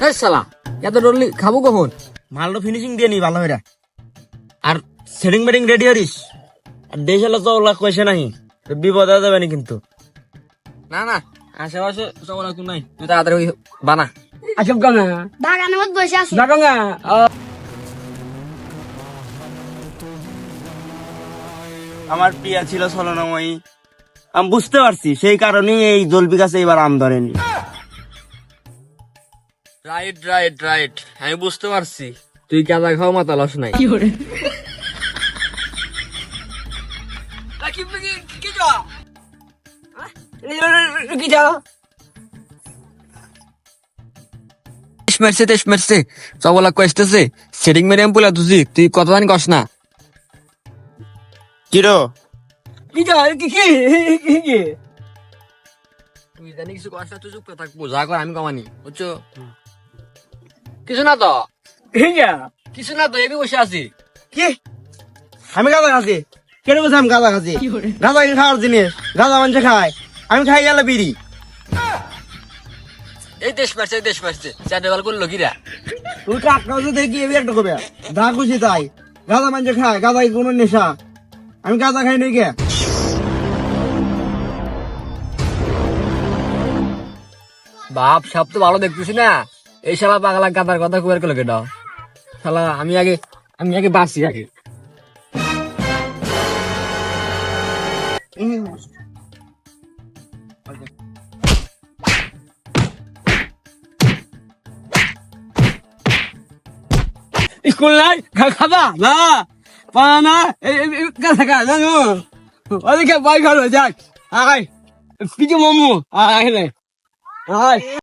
এই শালা এত ডরলি খাব কখন? মালটা ফিনিশিং দিয়ে নি ভালো করে আর সেটিং রেডি করিস আর দেশ হলো তো ওলা কইছে নাহি। বিপদ হয়ে যাবে না কিন্তু। না না আশেপাশে তো নাই। তুই তাড়াতাড়ি বানা। আসব বাগানের মধ্যে বসে আছি। জাগঙ্গা আমার প্রিয়া ছিল ছলনাময়ী আমি বুঝতে পারছি সেই কারণেই এই জলপি গাছে এবার আম ধরেনি রাইট রাইট রাইট আমি বুঝতে পারছি। তুই কাদা খাও মাথা লস নাই? তেস মারছে সবলা সেটিং মেরে আমি বলে তুই তুই কত জানি কস না। কিরো কি যাও কি কি কি কি তুই জানি কিছু তুই চুপ থাকব যা কর আমি কমানি বুঝছ? কিছু না তো? কিছু না তো এমনি বসে আছি। কি? আমি গাঁদা খাচ্ছি কেন বলছি আমি গাঁদা খাচ্ছি গাঁদা কি খাওয়ার জিনিস? গাঁদা মানুষে খায়। আমি খাই গেলে বিড়ি। এই দেশ মারছে এই দেশ মারছে চারটে বেল করল কিরা? তুই কাক কাউকে দেখি এবি একটা কবে? যা খুশি তাই। গাঁদা মানুষে খায় গাঁদা কি কোনো নেশা। আমি গাঁদা খাই নাই কে? বাপ সব তো ভালো দেখতেছি না। এই শালা পাগলা কাদার কথা কুয়ার কেলো কেটা শালা আমি আগে আমি আগে বাঁচি আগে। স্কুল নাই খাবা না। পানা কাছে কা না নো ওদিকে বাই খালো যাক। আয় পিছু মামু আয়। আয়।